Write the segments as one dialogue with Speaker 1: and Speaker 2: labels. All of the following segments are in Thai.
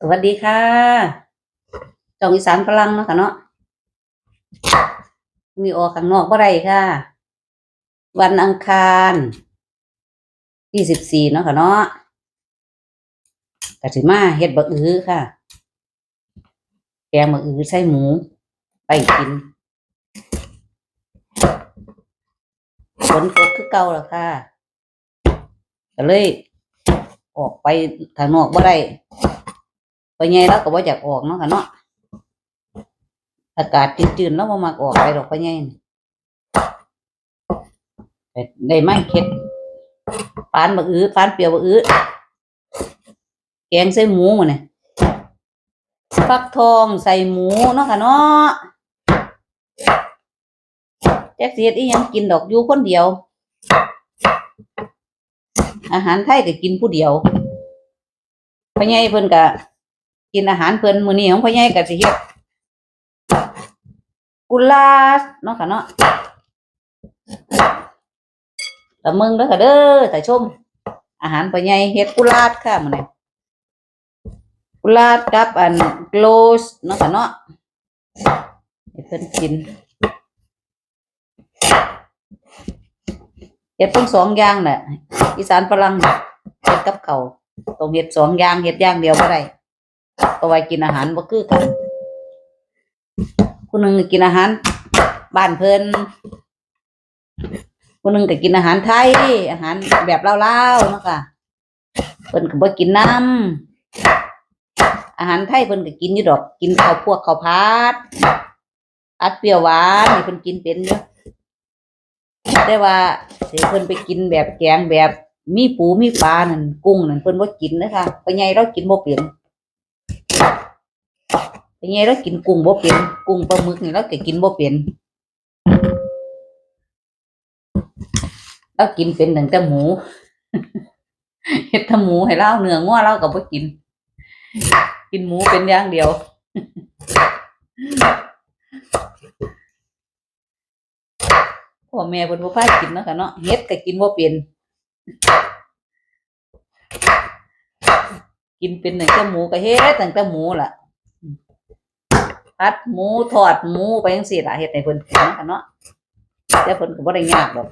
Speaker 1: สวัสดีค่ะจองอีสานพลังเนาะค่ะเนาะ มีออกข้างนอกบ่ได้ค่ะ วันอังคารที่สิบสี่เนาะค่ะเนาะกะสิมาเฮ็ดบะอือค่ะ แกงบะอือใส่หมู ไปกินฝนตกคือเก่าแล้วค่ะก็เลย ออกไปข้างนอกบ่ได้ ไปไงแล้วก็บ่อยากออกเนาะค่ะเนาะอากาศจืดๆแล้วบ่มักออกไปดอกไปไงแต่ได้ไม้เค็ดปานบักอื้อปานเปียวบักอื้อแกงใส่หมูหมื้นี่ยฟักทองใส่หมูเนาะค่ะเนาะแจ็คสิเฮ็ดอียังกินดอกอยู่คนเดียว อาหารไทยก็กินผู้เดียวพ่อใหญ่เพิ่นก็ กินอาหารเพิ่นมื้อนี้ของพ่อใหญ่ก็สิเฮ็ดกุลาสเนาะค่ะเนาะตะมึงเด้อค่ะเด้อแต่ชม อาหารพ่อใหญ่เฮ็ดกุลาสค่ะมื้อนี้กุลาสกับอันโกลสเนาะค่ะเนาะให้เพิ่นกินเฮ็ดทั้งสองอย่างแหละอีสานฝรั่งเฮ็ดกับเขาต้องเฮ็ดสองอย่างเฮ็ดอย่างเดียวบ่ได้ ก็ไว้กินอาหารบ่คือกันผู้หนึ่งกินอาหารบ้านเพิ่นผู้หนึ่งก็กินอาหารไทย อาหารแบบเล่าๆเนาะค่ะเพิ่นก็บ่กินน้ำอาหารไทยเพิ่นก็กินอยู่ดอก กินข้าวพวกข้าวผัดอัดเปรี้ยวหวานนี่เพิ่นกินเป็นอยู่แต่ว่าสิเพิ่นไปกินแบบแกงแบบมีปูมีปลานั่นกุ้งนั่นเพิ่นบ่กินนะคะไปไงเรากินบ่เป็น เป็นไงเรากินกุ้งบ่เป็นกุ้งปลาหมึกนี่เราก็กินบ่เป็นเรากินเป็นตั้งแต่หมูเฮ็ดหมูให้เราเนื้องัวเราก็บ่กิน กินหมูเป็นอย่างเดียวพ่อแม่เพิ่นบ่พากินเนาะค่ะเนาะเฮ็ดก็กินบ่เป็น กินเป็นตั้งแต่หมูก็เฮ็ดตั้งแต่หมูล่ะพัดหมูทอดหมูไปจังซี่ล่ะเฮ็ดให้เพิ่นกินกันเนาะแต่เพิ่นก็บ่ได้ยากดอก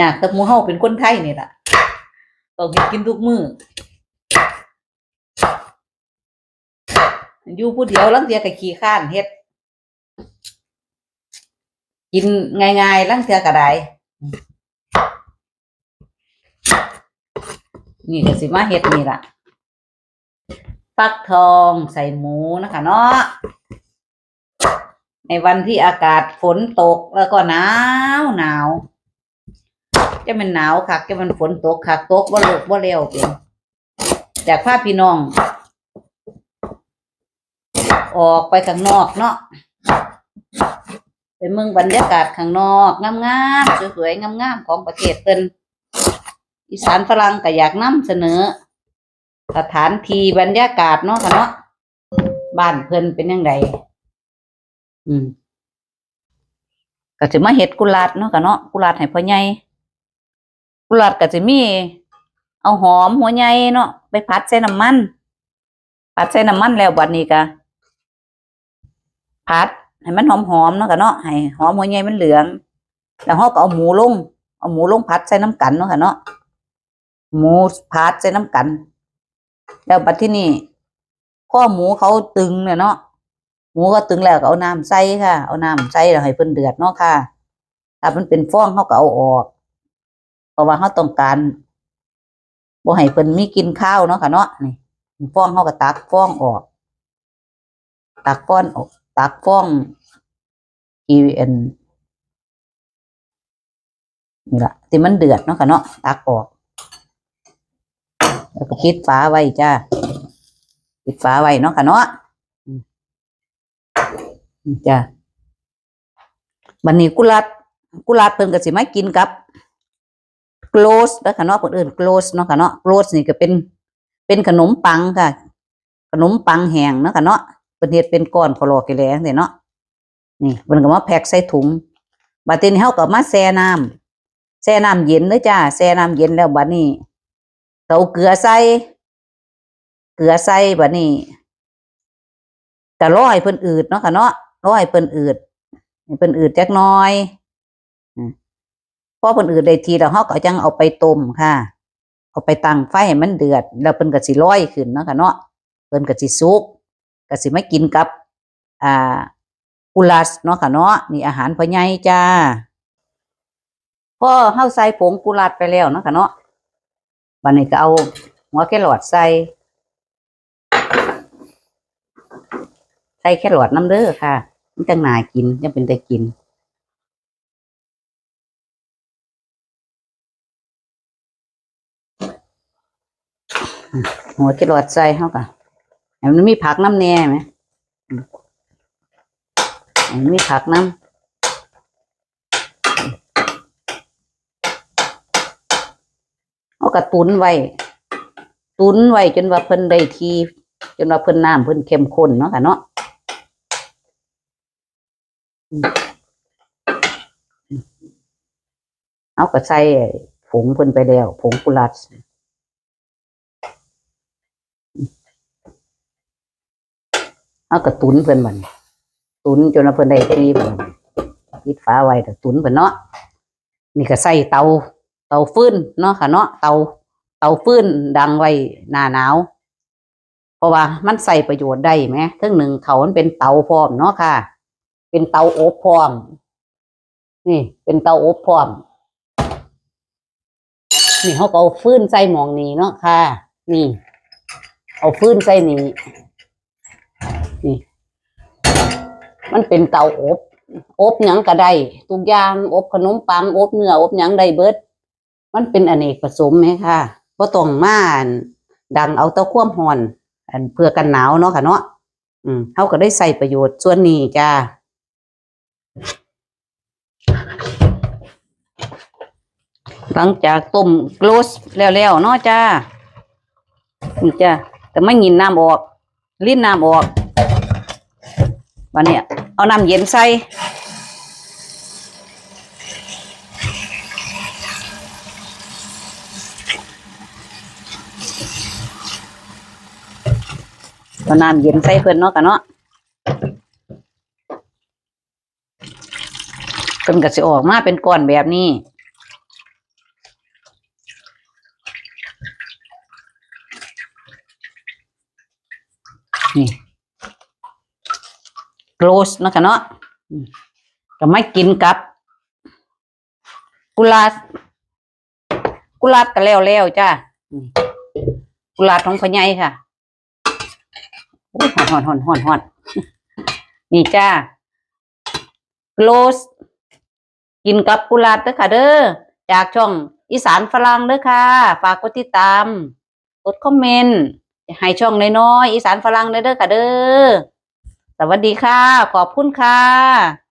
Speaker 1: ยากแต่หมูเฮาเป็นคนไทยนี่ล่ะต้องกินทุกมื้ออยู่ผู้เดียวลังเทียก็ขี้ข้านเฮ็ด กินง่ายๆลังเทียก็ได้ นี่ก็สิมาเฮ็ดนี่ล่ะฟักทองใส่หมูนะคะเนาะในวันที่อากาศฝนตกแล้วก็หนาวหนาวจะมันหนาวคักจะมันฝนตกคักตกว่าลกว่าเร็วเป็นจากภาพพี่น้อง ออกไปข้างนอกเนาะไปเมืองบรรยากาศข้างนอกงามๆสวยๆงามๆของประเทศเพิ่น อีสานฝรั่งก็อยากนำเสนอ สถานที่บรรยากาศเนาะค่ะเนาะบ้านเพิ่นเป็นยังไงอืมก็จะมาเฮ็ดกุหลาบเนาะค่ะเนาะกุหลาบให้พ่อใหญ่กุหลาบก็จะมี เอาหอมหัวใหญ่เนาะไปผัดใส่น้ำมันผัดใส่น้ำมันแล้วบัดนี้ก็ผัดให้มันหอมๆเนาะค่ะเนาะให้หอมหัวใหญ่มันเหลือง แล้วเฮาก็เอาหมูลง เอาหมูลงผัดใส่น้ำกันเนาะค่ะเนาะ หมูผัดใส่น้ำกัน แล้วบัดที่นี่ข้อหมูเขาตึงเนี่ยเนาะหมูก็ตึงแล้วก็เอาน้ำใส่ค่ะ เอาน้ำใส่แล้วให้เพิ่นเดือดเนาะค่ะ ถ้ามันเป็นฟองเขาก็เอาออก เพราะว่าเขาต้องการบ่ให้เพิ่นมีกินข้าวเนาะค่ะเนาะนี่ฟองเขาก็ตักฟองออก ตักฟองออก ตักฟองอีเอ็นนี่ละที่มันเดือดเนาะค่ะเนาะตักออก แล้วก็ปิดฝาไว้จ้าปิดฝาไว้เนาะค่ะเนาะจ้าบันนี้กุหลาบกุหลาบเพิ่นก็สิมากินกับโกลสแล้วค่ะเนาะเพิ่นอิ้นโกลสเนาะค่ะเนาะโกลสนี่ก็เป็น เป็นขนมปังค่ะ ขนมปังแห้งเนาะค่ะเนาะเพิ่นเฮ็ดเป็นก้อนพอลอกี่แหลงเนาะนี่เพิ่นก็มาแพ็คใส่ถุงบัดนี้เฮาก็มาแช่น้ำแช่น้ำเย็นเด้อจ้าแช่น้ำเย็นแล้วบัดนี้ เอาเกลือใส่เกลือใส่บัดนี้ก็ร้อให้เพิ่นอืดเนาะค่ะเนาะร้อให้เพิ่นอืดเพิ่นอืดจักน่อยพอเพิ่นอืดได้ทีแล้วเฮาก็จังเอาไปต้มค่ะ เอาไปตั้งไฟให้มันเดือด แล้วเพิ่นก็สิลอยขึ้นเนาะค่ะเนาะเพิ่นก็สิสุกก็สิมากินกับ อ่ากุลัสเนาะค่ะเนาะนี่อาหารพ่อใหญ่จ้าพอเฮาใส่ผงกุลัสไปแล้วเนาะค่ะเนาะ บัดนี้ก็เอาหัวแครอทใส่ ใส่แครอทน้ำเด้อค่ะ มันจังน่ากินจังเป็นได้กิน หัวแครอทใส่เฮาก็ให้มันมีผักน้ำแน่ไหมอันมีผักน้ำเอา กระตุนไว้ ตุนไว้จนว่าเพิ่นได้ที จนว่าเพิ่นน้ำเพิ่นเข้มข้นเนาะค่ะเนาะเอาก็ใส่ผงเพิ่นไปแล้วผงกุหลาบเอากระตุนเพิ่นบันตุนจนว่าเพิ่นได้ทีบัดนี้ปิดฝาไว้แต่ตุนเพิ่นเนาะนี่ก็ใส่เตา เตาฟืนเนาะค่ะเนาะเตาเตาฟืนดังไว้หน้าหนาว เพราะว่ามันใส่ประโยชน์ได้ไหมเทั้งหนึ่งเขามันเป็นเตาพร้อมเนาะค่ะ เป็นเตาอบพร้อม นี่ เป็นเตาอบพร้อม นี่เขาก็เอาฟืนใส่หมองนี้เนาะค่ะ นี่ เอาฟืนใส่นี้นี่ มันเป็นเตาอบ อบหยังก็ได้ทุกอย่างอบขนมปังอบเนื้ออบหยังได้เบิด มันเป็นอเนกประสมไหมค่ะก็ต้องมานดังเอาเต้าคว่ำหอน อันเพื่อกันหนาวเนาะค่ะเนาะอืมเขาก็ได้ใส่ประโยชน์ส่วนนี้จ้าหลังจากต้มกลสแล้วๆเนาะจ้านี่จ้าแต่ไม่ยินน้ำออกลิ้นน้ำออกวันนี้เอาน้ำเย็นใส่ เอาน้ำเย็นใส่เพิ่นเนาะกันเนาะเพิ่นก็สิออกมาเป็นก้อนแบบนี้นี่โกลสเนาะค่ะเนาะก็ไม่กินกับ กุลาบกุลาบก็แล้วแล้วจ้ากุลาบของพ่อใหญ่ค่ะ หอนหอนหอนหอนนี่จ้าโกลสกินกับกุหลาบเด้อค่ะเด้อจากช่องอีสานฝรั่งเด้อค่ะ ฝากกดติดตาม กดคอมเมนต์ให้ช่องน้อยๆอีสานฝรั่งเด้อค่ะเด้อสวัสดีค่ะ ขอบคุณค่ะ